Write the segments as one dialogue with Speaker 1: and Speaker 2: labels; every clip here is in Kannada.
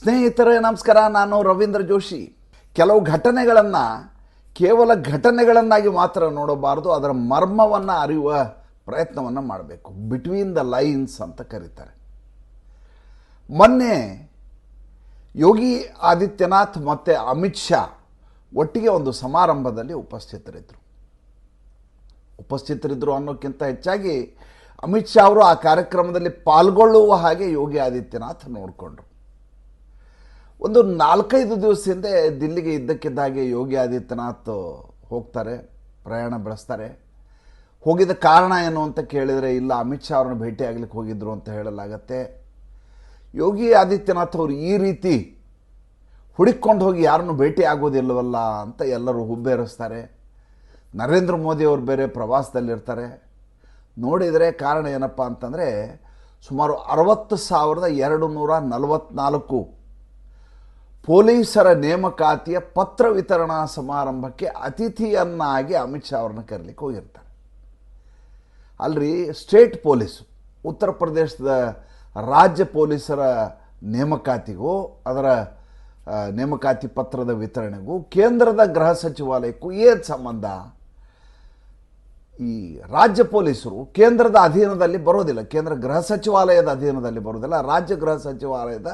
Speaker 1: ಸ್ನೇಹಿತರೇ, ನಮಸ್ಕಾರ. ನಾನು ರವೀಂದ್ರ ಜೋಶಿ. ಕೆಲವು ಘಟನೆಗಳನ್ನು, ಕೇವಲ ಘಟನೆಗಳನ್ನಾಗಿ ಮಾತ್ರ ನೋಡಬಾರದು, ಅದರ ಮರ್ಮವನ್ನು ಅರಿಯುವ ಪ್ರಯತ್ನವನ್ನು ಮಾಡಬೇಕು. ಬಿಟ್ವೀನ್ ದ ಲೈನ್ಸ್ ಅಂತ ಕರೀತಾರೆ. ಮೊನ್ನೆ ಯೋಗಿ ಆದಿತ್ಯನಾಥ್ ಮತ್ತು ಅಮಿತ್ ಶಾ ಒಟ್ಟಿಗೆ ಒಂದು ಸಮಾರಂಭದಲ್ಲಿ ಉಪಸ್ಥಿತರಿದ್ದರು ಉಪಸ್ಥಿತರಿದ್ದರು ಅನ್ನೋಕ್ಕಿಂತ ಹೆಚ್ಚಾಗಿ ಅಮಿತ್ ಶಾ ಅವರು ಆ ಕಾರ್ಯಕ್ರಮದಲ್ಲಿ ಪಾಲ್ಗೊಳ್ಳುವ ಹಾಗೆ ಯೋಗಿ ಆದಿತ್ಯನಾಥ್ ನೋಡಿಕೊಂಡ್ರು. ಒಂದು ನಾಲ್ಕೈದು ದಿವಸ ಹಿಂದೆ ದಿಲ್ಲಿಗೆ ಇದ್ದಕ್ಕಿದ್ದ ಹಾಗೆ ಯೋಗಿ ಆದಿತ್ಯನಾಥ್ ಹೋಗ್ತಾರೆ, ಪ್ರಯಾಣ ಬೆಳೆಸ್ತಾರೆ. ಹೋಗಿದ್ದ ಕಾರಣ ಏನು ಅಂತ ಕೇಳಿದರೆ, ಇಲ್ಲ, ಅಮಿತ್ ಶಾ ಅವ್ರನ್ನ ಭೇಟಿ ಆಗ್ಲಿಕ್ಕೆ ಹೋಗಿದ್ರು ಅಂತ ಹೇಳಲಾಗತ್ತೆ. ಯೋಗಿ ಆದಿತ್ಯನಾಥ್ ಅವರು ಈ ರೀತಿ ಹುಡುಕೊಂಡು ಹೋಗಿ ಯಾರನ್ನು ಭೇಟಿ ಆಗೋದಿಲ್ಲವಲ್ಲ ಅಂತ ಎಲ್ಲರೂ ಹುಬ್ಬೇರಿಸ್ತಾರೆ ನರೇಂದ್ರ ಮೋದಿ ಅವರು ಬೇರೆ ಪ್ರವಾಸದಲ್ಲಿರ್ತಾರೆ. ನೋಡಿದರೆ ಕಾರಣ ಏನಪ್ಪ ಅಂತಂದರೆ, ಸುಮಾರು ಅರವತ್ತು ಸಾವಿರದ ಎರಡು ನೂರ ನಲವತ್ನಾಲ್ಕು ಪೊಲೀಸರ ನೇಮಕಾತಿಯ ಪತ್ರ ವಿತರಣಾ ಸಮಾರಂಭಕ್ಕೆ ಅತಿಥಿಯನ್ನಾಗಿ ಅಮಿತ್ ಶಾ ಅವ್ರನ್ನ ಕರೀಲಿಕ್ಕೆ ಹೋಗಿರ್ತಾರೆ. ಅಲ್ರಿ, ಸ್ಟೇಟ್ ಪೊಲೀಸು, ಉತ್ತರ ಪ್ರದೇಶದ ರಾಜ್ಯ ಪೊಲೀಸರ ನೇಮಕಾತಿಗೂ, ಅದರ ನೇಮಕಾತಿ ಪತ್ರದ ವಿತರಣೆಗೂ, ಕೇಂದ್ರದ ಗೃಹ ಸಚಿವಾಲಯಕ್ಕೂ ಏನು ಸಂಬಂಧ? ಈ ರಾಜ್ಯ ಪೊಲೀಸರು ಕೇಂದ್ರದ ಅಧೀನದಲ್ಲಿ ಬರೋದಿಲ್ಲ. ಕೇಂದ್ರ ಗೃಹ ಸಚಿವಾಲಯದ ಅಧೀನದಲ್ಲಿ ಬರೋದಿಲ್ಲ. ರಾಜ್ಯ ಗೃಹ ಸಚಿವಾಲಯದ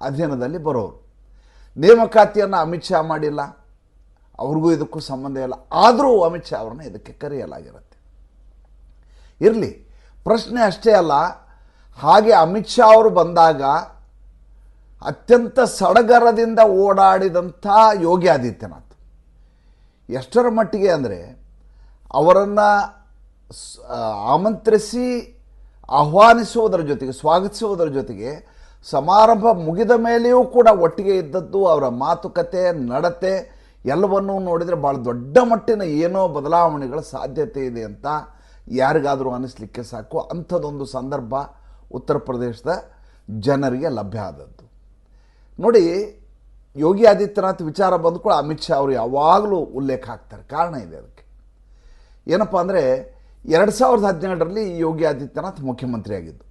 Speaker 1: ಅಧೀನದಲ್ಲಿ ಬರೋರು. ನೇಮಕಾತಿಯನ್ನು ಅಮಿತ್ ಶಾ ಮಾಡಿಲ್ಲ, ಅವ್ರಿಗೂ ಇದಕ್ಕೂ ಸಂಬಂಧ ಇಲ್ಲ. ಆದರೂ ಅಮಿತ್ ಶಾ ಅವ್ರನ್ನ ಇದಕ್ಕೆ ಕರೆಯಲಾಗಿರುತ್ತೆ. ಇರಲಿ, ಪ್ರಶ್ನೆ ಅಷ್ಟೇ ಅಲ್ಲ, ಹಾಗೆ ಅಮಿತ್ ಶಾ ಅವರು ಬಂದಾಗ ಅತ್ಯಂತ ಸಡಗರದಿಂದ ಓಡಾಡಿದಂಥ ಯೋಗಿ ಆದಿತ್ಯನಾಥ್. ಎಷ್ಟರ ಮಟ್ಟಿಗೆ ಅಂದರೆ ಅವರನ್ನು ಆಮಂತ್ರಿಸಿ ಆಹ್ವಾನಿಸುವುದರ ಜೊತೆಗೆ, ಸ್ವಾಗತಿಸುವುದರ ಜೊತೆಗೆ ಸಮಾರಂಭ ಮುಗಿದ ಮೇಲೆಯೂ ಕೂಡ ಒಟ್ಟಿಗೆ ಇದ್ದದ್ದು, ಅವರ ಮಾತುಕತೆ ನಡತೆ ಎಲ್ಲವನ್ನೂ ನೋಡಿದರೆ ಭಾಳ ದೊಡ್ಡ ಮಟ್ಟಿನ ಏನೋ ಬದಲಾವಣೆಗಳ ಸಾಧ್ಯತೆ ಇದೆ ಅಂತ ಯಾರಿಗಾದರೂ ಅನಿಸ್ಲಿಕ್ಕೆ ಸಾಕು. ಅಂಥದ್ದೊಂದು ಸಂದರ್ಭ ಉತ್ತರ ಪ್ರದೇಶದ ಜನರಿಗೆ ಲಭ್ಯ ಆದದ್ದು. ನೋಡಿ, ಯೋಗಿ ಆದಿತ್ಯನಾಥ್ ವಿಚಾರ ಬಂದ ಕೂಡ ಅಮಿತ್ ಶಾ ಅವರು ಯಾವಾಗಲೂ ಉಲ್ಲೇಖ ಆಗ್ತಾರೆ ಕಾರಣ ಇದೆ ಅದಕ್ಕೆ. ಏನಪ್ಪ ಅಂದರೆ, ಎರಡು ಸಾವಿರದ ಹದಿನೇಳರಲ್ಲಿ ಯೋಗಿ ಆದಿತ್ಯನಾಥ್ ಮುಖ್ಯಮಂತ್ರಿ ಆಗಿದ್ದು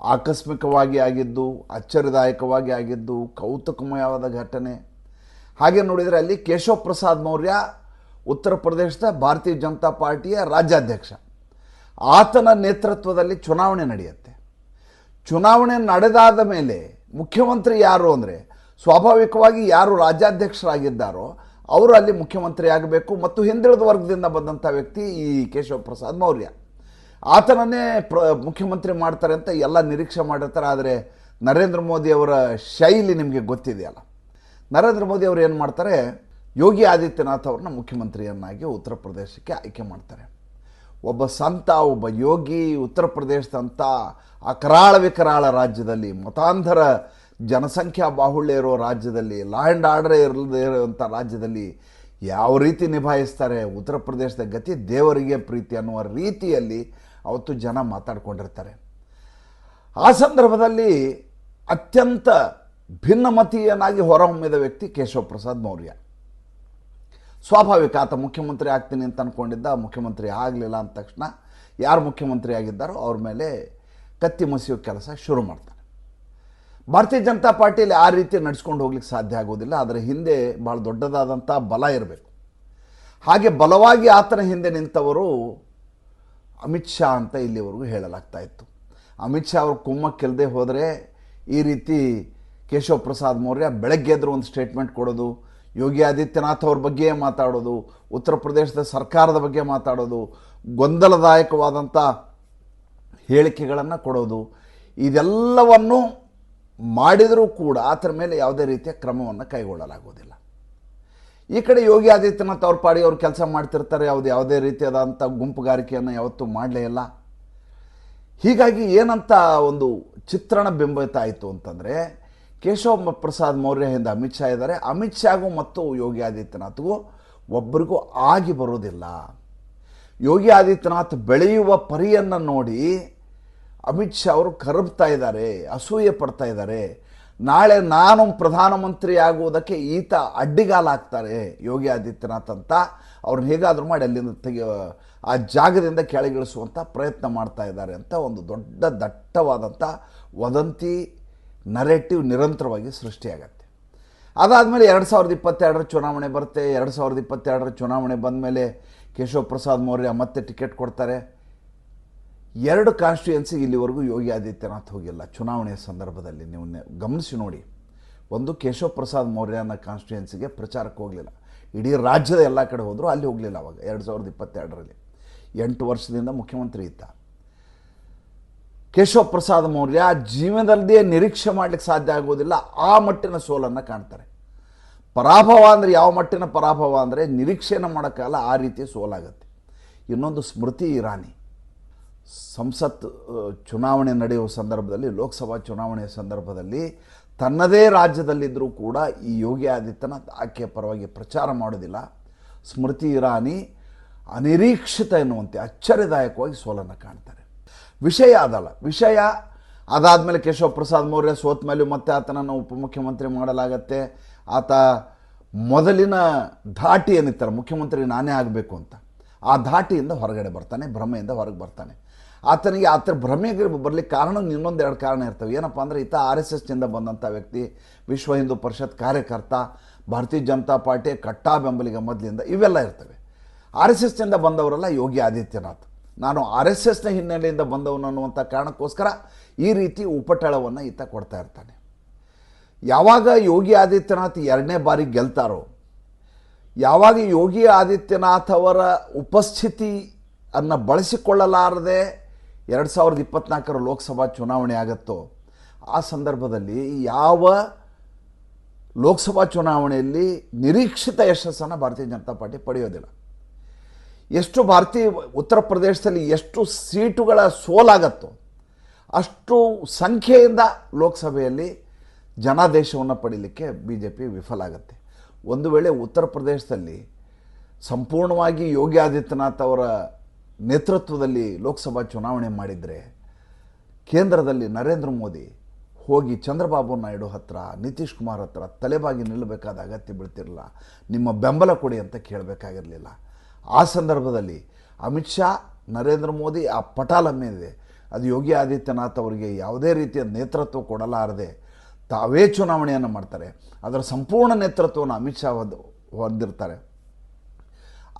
Speaker 1: ಆಕಸ್ಮಿಕವಾಗಿ ಆಗಿದ್ದು ಅಚ್ಚರಿದಾಯಕವಾಗಿ ಆಗಿದ್ದು, ಕೌತುಕಮಯವಾದ ಘಟನೆ. ಹಾಗೆ ನೋಡಿದರೆ ಅಲ್ಲಿ ಕೇಶವ ಪ್ರಸಾದ್ ಮೌರ್ಯ ಉತ್ತರ ಪ್ರದೇಶದ ಭಾರತೀಯ ಜನತಾ ಪಾರ್ಟಿಯ ರಾಜ್ಯಾಧ್ಯಕ್ಷ. ಆತನ ನೇತೃತ್ವದಲ್ಲಿ ಚುನಾವಣೆ ನಡೆಯುತ್ತೆ. ಚುನಾವಣೆ ನಡೆದಾದ ಮೇಲೆ ಮುಖ್ಯಮಂತ್ರಿ ಯಾರು ಅಂದರೆ ಸ್ವಾಭಾವಿಕವಾಗಿ ಯಾರು ರಾಜ್ಯಾಧ್ಯಕ್ಷರಾಗಿದ್ದಾರೋ ಅವರು ಅಲ್ಲಿ ಮುಖ್ಯಮಂತ್ರಿ ಆಗಬೇಕು ಮತ್ತು ಹಿಂದುಳಿದ ವರ್ಗದಿಂದ ಬಂದಂಥ ವ್ಯಕ್ತಿ ಈ ಕೇಶವ ಪ್ರಸಾದ್ ಮೌರ್ಯ. ಆತನನ್ನೇ ಪ್ರ ಮುಖ್ಯಮಂತ್ರಿ ಮಾಡ್ತಾರೆ ಅಂತ ಎಲ್ಲ ನಿರೀಕ್ಷೆ ಮಾಡಿರ್ತಾರೆ. ಆದರೆ ನರೇಂದ್ರ ಮೋದಿ ಅವರ ಶೈಲಿ ನಿಮಗೆ ಗೊತ್ತಿದೆಯಲ್ಲ. ನರೇಂದ್ರ ಮೋದಿ ಅವರು ಏನು ಮಾಡ್ತಾರೆ? ಯೋಗಿ ಆದಿತ್ಯನಾಥ್ ಅವ್ರನ್ನ ಮುಖ್ಯಮಂತ್ರಿಯನ್ನಾಗಿ ಉತ್ತರ ಪ್ರದೇಶಕ್ಕೆ ಆಯ್ಕೆ ಮಾಡ್ತಾರೆ. ಒಬ್ಬ ಸಂತ, ಒಬ್ಬ ಯೋಗಿ, ಉತ್ತರ ಪ್ರದೇಶದಂಥ ಅಕರಾಳ ವಿಕರಾಳ ರಾಜ್ಯದಲ್ಲಿ ಮತಾಂಧರ ಜನಸಂಖ್ಯಾ ಬಾಹುಳ್ಯ ಇರೋ ರಾಜ್ಯದಲ್ಲಿ ಲಾ ಆ್ಯಂಡ್ ಆರ್ಡರ್ ಇರದೇ ಇರುವಂಥ ರಾಜ್ಯದಲ್ಲಿ ಯಾವ ರೀತಿ ನಿಭಾಯಿಸ್ತಾರೆ? ಉತ್ತರ ಪ್ರದೇಶದ ಗತಿ ದೇವರಿಗೆ ಪ್ರೀತಿ ಅನ್ನುವ ರೀತಿಯಲ್ಲಿ ಅವತ್ತು ಜನ ಮಾತಾಡ್ಕೊಂಡಿರ್ತಾರೆ. ಆ ಸಂದರ್ಭದಲ್ಲಿ ಅತ್ಯಂತ ಭಿನ್ನಮತೀಯನಾಗಿ ಹೊರಹೊಮ್ಮಿದ ವ್ಯಕ್ತಿ ಕೇಶವ ಪ್ರಸಾದ್ ಮೌರ್ಯ. ಸ್ವಾಭಾವಿಕ, ಆತ ಮುಖ್ಯಮಂತ್ರಿ ಆಗ್ತೀನಿ ಅಂತ ಅಂದ್ಕೊಂಡಿದ್ದ ಮುಖ್ಯಮಂತ್ರಿ ಆಗಲಿಲ್ಲ ಅಂದ ತಕ್ಷಣ ಯಾರು ಮುಖ್ಯಮಂತ್ರಿ ಆಗಿದ್ದಾರೋ ಅವ್ರ ಮೇಲೆ ಕತ್ತಿ ಮಸಿಯೋ ಕೆಲಸ ಶುರು ಮಾಡ್ತಾರೆ. ಭಾರತೀಯ ಜನತಾ ಪಾರ್ಟಿಯಲ್ಲಿ ಆ ರೀತಿ ನಡೆಸ್ಕೊಂಡು ಹೋಗ್ಲಿಕ್ಕೆ ಸಾಧ್ಯ ಆಗೋದಿಲ್ಲ ಅದರ ಹಿಂದೆ ಭಾಳ ದೊಡ್ಡದಾದಂಥ ಬಲ ಇರಬೇಕು. ಹಾಗೆ ಬಲವಾಗಿ ಆತನ ಹಿಂದೆ ನಿಂತವರು ಅಮಿತ್ ಶಾ ಅಂತ ಇಲ್ಲಿವರೆಗೂ ಹೇಳಲಾಗ್ತಾ ಇತ್ತು. ಅಮಿತ್ ಶಾ ಅವರು ಕುಮ್ಮಕ್ಕಿಲ್ಲದೆ ಹೋದರೆ ಈ ರೀತಿ ಕೇಶವ ಪ್ರಸಾದ್ ಮೌರ್ಯ ಬೆಳಗ್ಗೆ ಎದ್ರು ಒಂದು ಸ್ಟೇಟ್ಮೆಂಟ್ ಕೊಡೋದು, ಯೋಗಿ ಆದಿತ್ಯನಾಥ್ ಅವ್ರ ಬಗ್ಗೆ ಮಾತಾಡೋದು, ಉತ್ತರ ಪ್ರದೇಶದ ಸರ್ಕಾರದ ಬಗ್ಗೆ ಮಾತಾಡೋದು ಗೊಂದಲದಾಯಕವಾದಂಥ ಹೇಳಿಕೆಗಳನ್ನು ಕೊಡೋದು, ಇದೆಲ್ಲವನ್ನು ಮಾಡಿದರೂ ಕೂಡ ಅದರ ಮೇಲೆ ಯಾವುದೇ ರೀತಿಯ ಕ್ರಮವನ್ನು ಕೈಗೊಳ್ಳಲಾಗುವುದಿಲ್ಲ ಈ ಕಡೆ ಯೋಗಿ ಆದಿತ್ಯನಾಥ್ ಅವ್ರ ಪಾಡಿ ಅವ್ರು ಕೆಲಸ ಮಾಡ್ತಿರ್ತಾರೆ, ಯಾವುದು ಯಾವುದೇ ರೀತಿಯಾದಂಥ ಗುಂಪುಗಾರಿಕೆಯನ್ನು ಯಾವತ್ತೂ ಮಾಡಲೇ ಇಲ್ಲ. ಹೀಗಾಗಿ ಏನಂತ ಒಂದು ಚಿತ್ರಣ ಬಿಂಬಿತಾಯಿತು ಅಂತಂದರೆ, ಕೇಶವ ಪ್ರಸಾದ್ ಮೌರ್ಯ ಹಿಂದೆ ಅಮಿತ್ ಶಾ ಇದ್ದಾರೆ. ಅಮಿತ್ ಶಾಗೂ ಮತ್ತು ಯೋಗಿ ಆದಿತ್ಯನಾಥ್ಗೂ ಒಬ್ಬರಿಗೂ ಆಗಿ ಬರೋದಿಲ್ಲ. ಯೋಗಿ ಆದಿತ್ಯನಾಥ್ ಬೆಳೆಯುವ ಪರಿಯನ್ನು ನೋಡಿ ಅಮಿತ್ ಶಾ ಅವರು ಕರಬ್ತಾ ಇದ್ದಾರೆ, ಅಸೂಯೆ ಪಡ್ತಾ ಇದ್ದಾರೆ. ನಾಳೆ ನಾನು ಪ್ರಧಾನಮಂತ್ರಿ ಆಗುವುದಕ್ಕೆ ಈತ ಅಡ್ಡಿಗಾಲಾಗ್ತಾರೆ ಯೋಗಿ ಆದಿತ್ಯನಾಥ್ ಅಂತ. ಅವ್ರನ್ನ ಹೇಗಾದರೂ ಮಾಡಿ ಅಲ್ಲಿಂದ ತೆಗೆ ಆ ಜಾಗದಿಂದ ಕೆಳಗಿಳಿಸುವಂಥ ಪ್ರಯತ್ನ ಮಾಡ್ತಾ ಇದ್ದಾರೆ ಅಂತ ಒಂದು ದೊಡ್ಡ ದಟ್ಟವಾದಂಥ ವದಂತಿ ನರೇಟಿವ್ ನಿರಂತರವಾಗಿ ಸೃಷ್ಟಿಯಾಗತ್ತೆ. ಅದಾದಮೇಲೆ ಎರಡು ಸಾವಿರದ ಇಪ್ಪತ್ತೆರಡರ ಚುನಾವಣೆ ಬರುತ್ತೆ. ಎರಡು ಸಾವಿರದ ಇಪ್ಪತ್ತೆರಡರ ಚುನಾವಣೆ ಬಂದ ಮೇಲೆ ಕೇಶವ ಪ್ರಸಾದ್ ಮೌರ್ಯ ಮತ್ತೆ ಟಿಕೆಟ್ ಕೊಡ್ತಾರೆ. ಎರಡು ಕಾನ್ಸ್ಟಿಟ್ಯೂಯನ್ಸಿ ಇಲ್ಲಿವರೆಗೂ ಯೋಗಿ ಆದಿತ್ಯನಾಥ್ ಹೋಗಿಲ್ಲ. ಚುನಾವಣೆಯ ಸಂದರ್ಭದಲ್ಲಿ ನೀವು ಗಮನಿಸಿ ನೋಡಿ. ಒಂದು ಕೇಶವ ಪ್ರಸಾದ್ ಮೌರ್ಯ ಅನ್ನೋ ಕಾನ್ಸ್ಟಿಟ್ಯೂಯೆನ್ಸಿಗೆ ಪ್ರಚಾರಕ್ಕೆ ಹೋಗಲಿಲ್ಲ. ಇಡೀ ರಾಜ್ಯದ ಎಲ್ಲ ಕಡೆ ಹೋದರೂ ಅಲ್ಲಿ ಹೋಗಲಿಲ್ಲ ಅವಾಗ, ಎರಡು ಸಾವಿರದ ಇಪ್ಪತ್ತೆರಡರಲ್ಲಿ. ಎಂಟು ವರ್ಷದಿಂದ ಮುಖ್ಯಮಂತ್ರಿ ಇದ್ದ. ಕೇಶವ ಪ್ರಸಾದ್ ಮೌರ್ಯ ಜೀವನದಲ್ಲದೇ ನಿರೀಕ್ಷೆ ಮಾಡಲಿಕ್ಕೆ ಸಾಧ್ಯ ಆಗೋದಿಲ್ಲ. ಆ ಮಟ್ಟಿನ ಸೋಲನ್ನು ಕಾಣ್ತಾರೆ. ಪರಾಭವ ಅಂದರೆ ಯಾವ ಮಟ್ಟಿನ ಪರಾಭವ ಅಂದರೆ ನಿರೀಕ್ಷೆಯನ್ನು ಮಾಡೋಕ್ಕಾಗಲ್ಲ, ಆ ರೀತಿ ಸೋಲಾಗುತ್ತೆ. ಇನ್ನೊಂದು ಸ್ಮೃತಿ ಇರಾನಿ. ಸಂಸತ್ ಚುನಾವಣೆ ನಡೆಯುವ ಸಂದರ್ಭದಲ್ಲಿ, ಲೋಕಸಭಾ ಚುನಾವಣೆಯ ಸಂದರ್ಭದಲ್ಲಿ ತನ್ನದೇ ರಾಜ್ಯದಲ್ಲಿದ್ದರೂ ಕೂಡ ಈ ಯೋಗಿ ಆದಿತ್ಯನಾಥ್ ಆಕೆಯ ಪರವಾಗಿ ಪ್ರಚಾರ ಮಾಡೋದಿಲ್ಲ ಸ್ಮೃತಿ ಇರಾನಿ ಅನಿರೀಕ್ಷಿತ ಎನ್ನುವಂತೆ ಅಚ್ಚರಿದಾಯಕವಾಗಿ ಸೋಲನ್ನು ಕಾಣ್ತಾರೆ. ವಿಷಯ ಅದಲ್ಲ. ವಿಷಯ ಅದಾದಮೇಲೆ ಕೇಶವ ಪ್ರಸಾದ್ ಮೌರ್ಯ ಸೋತ ಮೇಲೆ ಮತ್ತೆ ಆತನನ್ನು ಉಪಮುಖ್ಯಮಂತ್ರಿ ಮಾಡಲಾಗತ್ತೆ. ಆತ ಮೊದಲಿನ ಧಾಟಿ ಏನಿತ್ತಾರೆ ಮುಖ್ಯಮಂತ್ರಿ ನಾನೇ ಆಗಬೇಕು ಅಂತ. ಆ ಧಾಟಿಯಿಂದ ಹೊರಗಡೆ ಬರ್ತಾನೆ, ಭ್ರಮೆಯಿಂದ ಹೊರಗೆ ಬರ್ತಾನೆ. ಆತನಿಗೆ ಆತರ ಭ್ರಮೆಗೆ ಬರಲಿಕ್ಕೆ ಕಾರಣ ಇನ್ನೊಂದು ಎರಡು ಕಾರಣ ಇರ್ತವೆ. ಏನಪ್ಪ ಅಂದರೆ ಈತ ಆರ್ ಎಸ್ ಎಸ್ನಿಂದ ಬಂದಂಥ ವ್ಯಕ್ತಿ, ವಿಶ್ವ ಹಿಂದೂ ಪರಿಷತ್ ಕಾರ್ಯಕರ್ತ, ಭಾರತೀಯ ಜನತಾ ಪಾರ್ಟಿಯ ಕಟ್ಟಾ ಬೆಂಬಲಿಗ ಮೊದಲಿಂದ ಇವೆಲ್ಲ ಇರ್ತವೆ. ಆರ್ ಎಸ್ ಎಸ್ನಿಂದ ಬಂದವರೆಲ್ಲ ಯೋಗಿ ಆದಿತ್ಯನಾಥ್. ನಾನು ಆರ್ ಎಸ್ ಎಸ್ನ ಹಿನ್ನೆಲೆಯಿಂದ ಬಂದವನು ಅನ್ನುವಂಥ ಕಾರಣಕ್ಕೋಸ್ಕರ ಈ ರೀತಿ ಉಪಟಳವನ್ನು ಈತ ಕೊಡ್ತಾ ಇರ್ತಾನೆ. ಯಾವಾಗ ಯೋಗಿ ಆದಿತ್ಯನಾಥ್ ಎರಡನೇ ಬಾರಿ ಗೆಲ್ತಾರೋ, ಯಾವಾಗ ಯೋಗಿ ಆದಿತ್ಯನಾಥ್ ಅವರ ಉಪಸ್ಥಿತಿ ಅನ್ನು ಬಳಸಿಕೊಳ್ಳಲಾರದೆ ಎರಡು ಸಾವಿರದ ಇಪ್ಪತ್ನಾಲ್ಕರ ಲೋಕಸಭಾ ಚುನಾವಣೆ ಆಗತ್ತೋ, ಆ ಸಂದರ್ಭದಲ್ಲಿ ಯಾವ ಲೋಕಸಭಾ ಚುನಾವಣೆಯಲ್ಲಿ ನಿರೀಕ್ಷಿತ ಯಶಸ್ಸನ್ನು ಭಾರತೀಯ ಜನತಾ ಪಾರ್ಟಿ ಪಡೆಯೋದಿಲ್ಲ. ಎಷ್ಟು ಭಾರತೀಯ ಉತ್ತರ ಪ್ರದೇಶದಲ್ಲಿ ಎಷ್ಟು ಸೀಟುಗಳ ಸೋಲಾಗತ್ತೋ, ಅಷ್ಟು ಸಂಖ್ಯೆಯಿಂದ ಲೋಕಸಭೆಯಲ್ಲಿ ಜನಾದೇಶವನ್ನು ಪಡೀಲಿಕ್ಕೆ ಬಿ ಜೆ ಪಿ ವಿಫಲ ಆಗುತ್ತೆ. ಒಂದು ವೇಳೆ ಉತ್ತರ ಪ್ರದೇಶದಲ್ಲಿ ಸಂಪೂರ್ಣವಾಗಿ ಯೋಗಿ ಆದಿತ್ಯನಾಥ್ ಅವರ ನೇತೃತ್ವದಲ್ಲಿ ಲೋಕಸಭಾ ಚುನಾವಣೆ ಮಾಡಿದರೆ ಕೇಂದ್ರದಲ್ಲಿ ನರೇಂದ್ರ ಮೋದಿ ಹೋಗಿ ಚಂದ್ರಬಾಬು ನಾಯ್ಡು ಹತ್ರ, ನಿತೀಶ್ ಕುಮಾರ್ ಹತ್ರ ತಲೆಬಾಗಿ ನಿಲ್ಲಬೇಕಾದ ಅಗತ್ಯ ಬೀಳ್ತಿರಲಿಲ್ಲ. ನಿಮ್ಮ ಬೆಂಬಲ ಕೊಡಿ ಅಂತ ಕೇಳಬೇಕಾಗಿರಲಿಲ್ಲ. ಆ ಸಂದರ್ಭದಲ್ಲಿ ಅಮಿತ್ ಶಾ, ನರೇಂದ್ರ ಮೋದಿ, ಆ ಪಟಾಲ ಮೇಲಿದೆ ಅದು ಯೋಗಿ ಆದಿತ್ಯನಾಥ್ ಅವರಿಗೆ ಯಾವುದೇ ರೀತಿಯ ನೇತೃತ್ವ ಕೊಡಲಾರದೆ ತಾವೇ ಚುನಾವಣೆಯನ್ನು ಮಾಡ್ತಾರೆ. ಅದರ ಸಂಪೂರ್ಣ ನೇತೃತ್ವವನ್ನು ಅಮಿತ್ ಶಾ ಹೊಂದ್, ಹೊಂದಿರ್ತಾರೆ.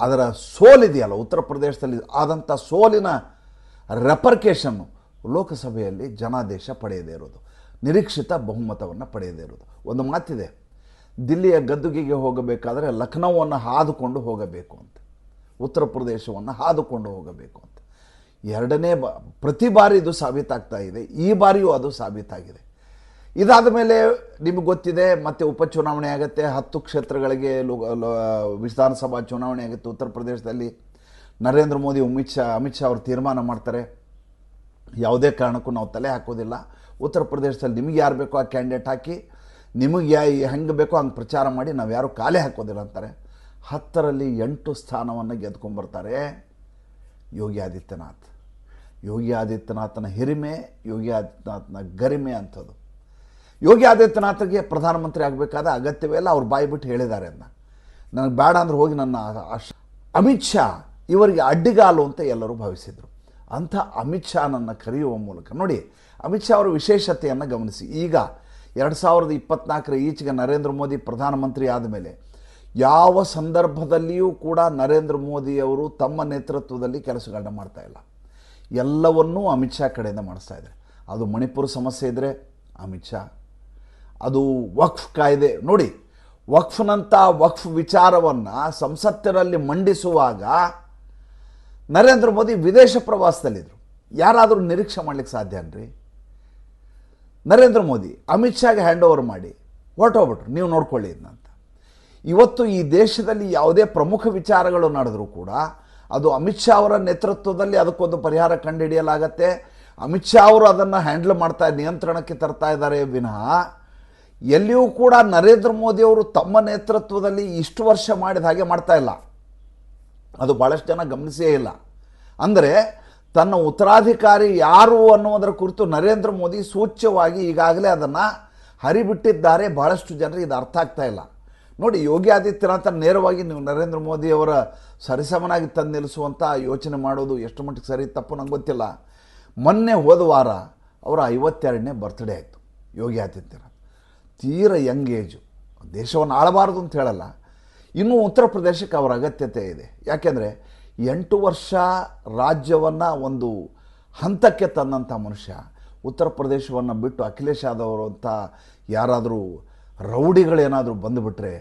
Speaker 1: ಅದರ ಸೋಲಿದೆಯಲ್ಲ, ಉತ್ತರ ಪ್ರದೇಶದಲ್ಲಿ ಆದಂಥ ಸೋಲಿನ ರೆಪರ್ಕೇಶನ್ನು ಲೋಕಸಭೆಯಲ್ಲಿ ಜನಾದೇಶ ಪಡೆಯದೇ ಇರೋದು ನಿರೀಕ್ಷಿತ ಬಹುಮತವನ್ನು ಪಡೆಯದೇ ಇರೋದು ಒಂದು ಮಾತಿದೆ, ದಿಲ್ಲಿಯ ಗದ್ದುಗೆಗೆ ಹೋಗಬೇಕಾದರೆ ಲಖನೌವನ್ನು ಹಾದುಕೊಂಡು ಹೋಗಬೇಕು ಅಂತ, ಉತ್ತರ ಪ್ರದೇಶವನ್ನು ಹಾದುಕೊಂಡು ಹೋಗಬೇಕು ಅಂತ. ಎರಡನೇ ಬ, ಪ್ರತಿ ಬಾರಿ ಇದು ಸಾಬೀತಾಗ್ತಾ ಇದೆ, ಈ ಬಾರಿಯೂ ಅದು ಸಾಬೀತಾಗಿದೆ. ಇದಾದ ಮೇಲೆ ನಿಮಗೆ ಗೊತ್ತಿದೆ, ಮತ್ತೆ ಉಪಚುನಾವಣೆ ಆಗುತ್ತೆ, ಹತ್ತು ಕ್ಷೇತ್ರಗಳಿಗೆ ವಿಧಾನಸಭಾ ಚುನಾವಣೆ ಆಗುತ್ತೆ, ಉತ್ತರ ಪ್ರದೇಶದಲ್ಲಿ ನರೇಂದ್ರ ಮೋದಿ, ಅಮಿತ್ ಶಾ ಅಮಿತ್ ಶಾ ಅವರು ತೀರ್ಮಾನ ಮಾಡ್ತಾರೆ. ಯಾವುದೇ ಕಾರಣಕ್ಕೂ ನಾವು ತಲೆ ಹಾಕೋದಿಲ್ಲ. ಉತ್ತರ ಪ್ರದೇಶದಲ್ಲಿ ನಿಮಗೆ ಯಾರು ಬೇಕೋ ಆ ಕ್ಯಾಂಡಿಡೇಟ್ ಹಾಕಿ, ನಿಮಗೆ ಯಾ, ಹೆಂಗೆ ಬೇಕೋ ಹಂಗೆ ಪ್ರಚಾರ ಮಾಡಿ, ನಾವು ಯಾರೂ ಕಾಲೇ ಹಾಕೋದಿಲ್ಲ ಅಂತಾರೆ. ಹತ್ತರಲ್ಲಿ ಎಂಟು ಸ್ಥಾನವನ್ನು ಗೆದ್ಕೊಂಡ್ಬರ್ತಾರೆ ಯೋಗಿ ಆದಿತ್ಯನಾಥ್. ಯೋಗಿ ಆದಿತ್ಯನಾಥನ ಹಿರಿಮೆ, ಯೋಗಿ ಆದಿತ್ಯನಾಥನ ಗರಿಮೆ ಅಂಥದ್ದು. ಯೋಗಿ ಆದಿತ್ಯನಾಥ್ಗೆ ಪ್ರಧಾನಮಂತ್ರಿ ಆಗಬೇಕಾದ ಅಗತ್ಯವೇ ಇಲ್ಲ, ಅವ್ರು ಬಾಯಿ ಬಿಟ್ಟು ಹೇಳಿದ್ದಾರೆ ಅದನ್ನ ನನಗೆ ಬೇಡ ಅಂದ್ರೆ ಹೋಗಿ ನನ್ನ ಅಮಿತ್ ಶಾ ಇವರಿಗೆ ಅಡ್ಡಿಗಾಲು ಅಂತ ಎಲ್ಲರೂ ಭಾವಿಸಿದರು. ಅಂಥ ಅಮಿತ್ ಶಾನನ್ನು ಕರೆಯುವ ಮೂಲಕ. ನೋಡಿ, ಅಮಿತ್ ಶಾ ಅವರ ವಿಶೇಷತೆಯನ್ನು ಗಮನಿಸಿ. ಈಗ ಎರಡು ಸಾವಿರದ ಇಪ್ಪತ್ನಾಲ್ಕರ ಈಚೆಗೆ ನರೇಂದ್ರ ಮೋದಿ ಪ್ರಧಾನಮಂತ್ರಿ ಆದಮೇಲೆ ಯಾವ ಸಂದರ್ಭದಲ್ಲಿಯೂ ಕೂಡ ನರೇಂದ್ರ ಮೋದಿಯವರು ತಮ್ಮ ನೇತೃತ್ವದಲ್ಲಿ ಕೆಲಸಗಳನ್ನ ಮಾಡ್ತಾ ಇಲ್ಲ. ಎಲ್ಲವನ್ನೂ ಅಮಿತ್ ಶಾ ಕಡೆಯಿಂದ ಮಾಡಿಸ್ತಾ ಇದ್ದಾರೆ. ಅದು ಮಣಿಪುರ ಸಮಸ್ಯೆ ಇದ್ದರೆ ಅಮಿತ್ ಶಾ ಅದು ವಕ್ಫ್ ಕಾಯ್ದೆ. ನೋಡಿ ವಕ್ಫ್ನಂಥ ವಕ್ಫ್ ವಿಚಾರವನ್ನು ಸಂಸತ್ತಿನಲ್ಲಿ ಮಂಡಿಸುವಾಗ ನರೇಂದ್ರ ಮೋದಿ ವಿದೇಶ ಪ್ರವಾಸದಲ್ಲಿದ್ದರು ಯಾರಾದರೂ ನಿರೀಕ್ಷೆ ಮಾಡ್ಲಿಕ್ಕೆ ಸಾಧ್ಯ ಅನ್ರಿ ನರೇಂದ್ರ ಮೋದಿ, ಅಮಿತ್ ಶಾಗೆ ಹ್ಯಾಂಡ್ ಓವರ್ ಮಾಡಿ, ಹೊರಟೋಗ್ಬಿಟ್ರು. ನೀವು ನೋಡ್ಕೊಳ್ಳಿ ಇದನ್ನಂತ ಇವತ್ತು ಈ ದೇಶದಲ್ಲಿ ಯಾವುದೇ ಪ್ರಮುಖ ವಿಚಾರಗಳು ನಡೆದರೂ ಕೂಡ ಅದು ಅಮಿತ್ ಶಾ ಅವರ ನೇತೃತ್ವದಲ್ಲಿ ಅದಕ್ಕೊಂದು ಪರಿಹಾರ ಕಂಡುಹಿಡಿಯಲಾಗತ್ತೆ. ಅಮಿತ್ ಶಾ ಅವರು ಅದನ್ನು ಹ್ಯಾಂಡಲ್ ಮಾಡ್ತಾ ನಿಯಂತ್ರಣಕ್ಕೆ ತರ್ತಾ ಇದ್ದಾರೆ. ವಿನಃ ಎಲ್ಲಿಯೂ ಕೂಡ ನರೇಂದ್ರ ಮೋದಿಯವರು ತಮ್ಮ ನೇತೃತ್ವದಲ್ಲಿ ಇಷ್ಟು ವರ್ಷ ಮಾಡಿದ ಹಾಗೆ ಮಾಡ್ತಾ ಇಲ್ಲ. ಅದು ಭಾಳಷ್ಟು ಜನ ಗಮನಿಸೇ ಇಲ್ಲ. ಅಂದರೆ ತನ್ನ ಉತ್ತರಾಧಿಕಾರಿ ಯಾರು ಅನ್ನುವುದರ ಕುರಿತು ನರೇಂದ್ರ ಮೋದಿ ಸೂಚ್ಯವಾಗಿ ಈಗಾಗಲೇ ಅದನ್ನು ಹರಿಬಿಟ್ಟಿದ್ದಾರೆ. ಬಹಳಷ್ಟು ಜನರಿಗೆ ಇದು ಅರ್ಥ ಆಗ್ತಾ ಇಲ್ಲ. ನೋಡಿ, ಯೋಗಿ ಆದಿತ್ಯನಾಥ ನೇರವಾಗಿ ನೀವು ನರೇಂದ್ರ ಮೋದಿಯವರ ಸರಿಸಮನಾಗಿ ತಂದು ನಿಲ್ಲಿಸುವಂಥ ಯೋಚನೆ ಮಾಡೋದು ಎಷ್ಟು ಮಟ್ಟಿಗೆ ಸರಿ ತಪ್ಪು ನಂಗೆ ಗೊತ್ತಿಲ್ಲ. ಮೊನ್ನೆ ಹೋದ ವಾರ ಅವರ ಐವತ್ತೆರಡನೇ ಬರ್ತ್ಡೇ ಆಯಿತು ಯೋಗಿ ಆದಿತ್ಯನಾಥ್. ತೀರ ಯಂಗ್ ಏಜು ದೇಶವನ್ನು ಆಳಬಾರ್ದು ಅಂತ ಹೇಳಲ್ಲ. ಇನ್ನೂ ಉತ್ತರ ಪ್ರದೇಶಕ್ಕೆ ಅವರ ಅಗತ್ಯತೆ ಇದೆ. ಯಾಕೆಂದರೆ ಎಂಟು ವರ್ಷ ರಾಜ್ಯವನ್ನು ಒಂದು ಹಂತಕ್ಕೆ ತಂದಂಥ ಮನುಷ್ಯ, ಉತ್ತರ ಪ್ರದೇಶವನ್ನು ಬಿಟ್ಟು ಅಖಿಲೇಶ್ ಯಾದವರು ಅಂತ ಯಾರಾದರೂ ರೌಡಿಗಳೇನಾದರೂ ಬಂದುಬಿಟ್ರೆ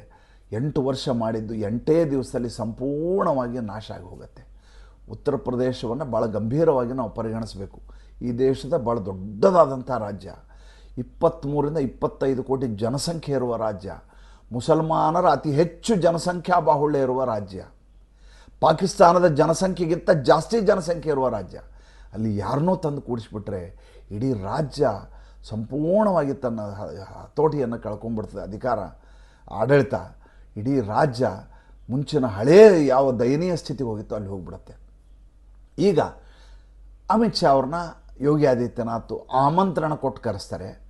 Speaker 1: ಎಂಟು ವರ್ಷ ಮಾಡಿದ್ದು ಎಂಟೇ ದಿವಸದಲ್ಲಿ ಸಂಪೂರ್ಣವಾಗಿ ನಾಶ ಆಗಿ ಹೋಗುತ್ತೆ ಉತ್ತರ ಪ್ರದೇಶವನ್ನು ಭಾಳ ಗಂಭೀರವಾಗಿ ನಾವು ಪರಿಗಣಿಸಬೇಕು. ಈ ದೇಶದ ಭಾಳ ದೊಡ್ಡದಾದಂಥ ರಾಜ್ಯ. ಇಪ್ಪತ್ತ್ಮೂರಿಂದ ಇಪ್ಪತ್ತೈದು ಕೋಟಿ ಜನಸಂಖ್ಯೆ ಇರುವ ರಾಜ್ಯ. ಮುಸಲ್ಮಾನರ ಅತಿ ಹೆಚ್ಚು ಜನಸಂಖ್ಯಾ ಬಾಹುಳ್ಯ ಇರುವ ರಾಜ್ಯ. ಪಾಕಿಸ್ತಾನದ ಜನಸಂಖ್ಯೆಗಿಂತ ಜಾಸ್ತಿ ಜನಸಂಖ್ಯೆ ಇರುವ ರಾಜ್ಯ. ಅಲ್ಲಿ ಯಾರನ್ನೋ ತಂದು ಕೂಡಿಸ್ಬಿಟ್ರೆ ಇಡೀ ರಾಜ್ಯ ಸಂಪೂರ್ಣವಾಗಿ ತನ್ನ ಹತೋಟಿಯನ್ನು ಕಳ್ಕೊಂಡ್ಬಿಡ್ತದೆ. ಅಧಿಕಾರ, ಆಡಳಿತ ಇಡೀ ರಾಜ್ಯ ಮುಂಚಿನ ಹಳೇ ಯಾವ ದಯನೀಯ ಸ್ಥಿತಿಗೆ ಹೋಗಿತ್ತೋ ಅಲ್ಲಿ ಹೋಗಿಬಿಡುತ್ತೆ. ಈಗ ಅಮಿತ್ ಶಾ ಅವ್ರನ್ನ ಯೋಗಿ ಆದಿತ್ಯನಾಥ್ ಆಮಂತ್ರಣ ಕೊಟ್ಟು ಕರೆಸ್ತಾರೆ.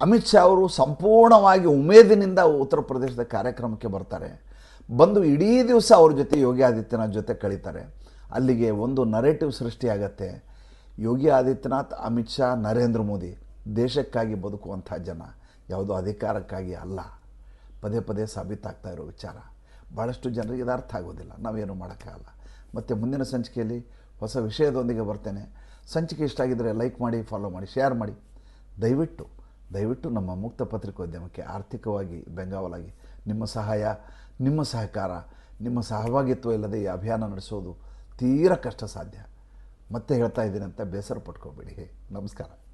Speaker 1: ಅಮಿತ್ ಶಾ ಅವರು ಸಂಪೂರ್ಣವಾಗಿ ಉಮೇದಿನಿಂದ ಉತ್ತರ ಪ್ರದೇಶದ ಕಾರ್ಯಕ್ರಮಕ್ಕೆ ಬರ್ತಾರೆ. ಬಂದು ಇಡೀ ದಿವಸ ಅವ್ರ ಜೊತೆ ಯೋಗಿ ಆದಿತ್ಯನಾಥ್ ಜೊತೆ ಕಳೀತಾರೆ. ಅಲ್ಲಿಗೆ ಒಂದು ನರೇಟಿವ್ ಸೃಷ್ಟಿಯಾಗತ್ತೆ. ಯೋಗಿ ಆದಿತ್ಯನಾಥ್, ಅಮಿತ್ ಶಾ, ನರೇಂದ್ರ ಮೋದಿ ದೇಶಕ್ಕಾಗಿ ಬದುಕುವಂಥ ಜನ. ಯಾವುದೋ ಅಧಿಕಾರಕ್ಕಾಗಿ ಅಲ್ಲ. ಪದೇ ಪದೇ ಸಾಬೀತಾಗ್ತಾ ಇರೋ ವಿಚಾರ. ಭಾಳಷ್ಟು ಜನರಿಗೆ ಇದು ಅರ್ಥ ಆಗೋದಿಲ್ಲ. ನಾವೇನು ಮಾಡೋಕ್ಕಾಗಲ್ಲ. ಮತ್ತು ಮುಂದಿನ ಸಂಚಿಕೆಯಲ್ಲಿ ಹೊಸ ವಿಷಯದೊಂದಿಗೆ ಬರ್ತೇನೆ. ಸಂಚಿಕೆ ಇಷ್ಟ ಆಗಿದ್ದರೆ ಲೈಕ್ ಮಾಡಿ ಫಾಲೋ ಮಾಡಿ ಶೇರ್ ಮಾಡಿ. ದಯವಿಟ್ಟು ದಯವಿಟ್ಟು ನಮ್ಮ ಮುಕ್ತ ಪತ್ರಿಕೋದ್ಯಮಕ್ಕೆ ಆರ್ಥಿಕವಾಗಿ ಬೆಂಗಾವಲಾಗಿ. ನಿಮ್ಮ ಸಹಾಯ, ನಿಮ್ಮ ಸಹಕಾರ, ನಿಮ್ಮ ಸಹಭಾಗಿತ್ವ ಇಲ್ಲದೆ ಈ ಅಭಿಯಾನ ನಡೆಸೋದು ತೀರ ಕಷ್ಟ ಸಾಧ್ಯ. ಮತ್ತೆ ಹೇಳ್ತಾ ಇದ್ದೀನಿ ಅಂತ ಬೇಸರ ಪಟ್ಕೋಬೇಡಿ. ನಮಸ್ಕಾರ.